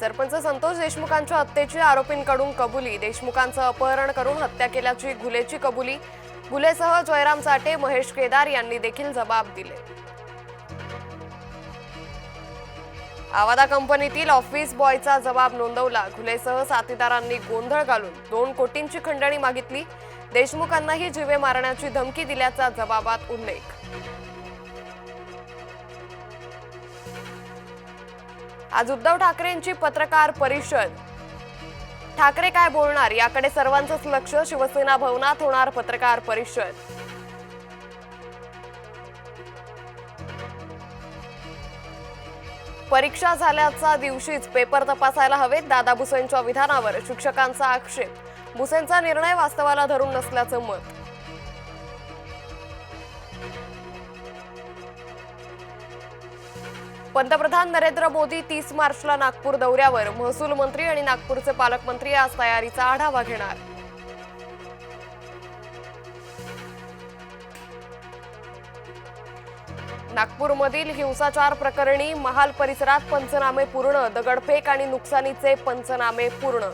सरपंच संतोष देशमुखांच्या हत्येची आरोपींकडून कबुली. देशमुखांचं अपहरण करून हत्या केल्याची घुलेची कबुली. घुलेसह जयराम साठे महेश केदार यांनी देखील जबाब दिले. आवादा कंपनीतील ऑफिस बॉयचा जबाब नोंदवला. घुलेसह साथीदारांनी गोंधळ घालून दोन कोटींची खंडणी मागितली. देशमुखांनाही जीवे मारण्याची धमकी दिल्याचा जबाबात उल्लेख. आज उद्धव ठाकरेंची पत्रकार परिषद. ठाकरे काय बोलणार? याकडे सर्वांचंच लक्ष. शिवसेना भवनात होणार पत्रकार परिषद. परीक्षा झाल्याचा दिवशीच पेपर तपासायला हवेत. दादा भुसेंच्या विधानावर शिक्षकांचा आक्षेप. भुसेंचा निर्णय वास्तवाला धरून नसल्याचं मत. पंतप्रधान नरेंद्र मोदी तीस मार्चला नागपूर दौऱ्यावर. महसूल मंत्री आणि नागपूरचे पालकमंत्री आज तयारीचा आढावा घेणार. नागपूरमधील हिंसाचार प्रकरणी महाल परिसरात पंचनामे पूर्ण दगडफेक आणि नुकसानीचे पंचनामे पूर्ण.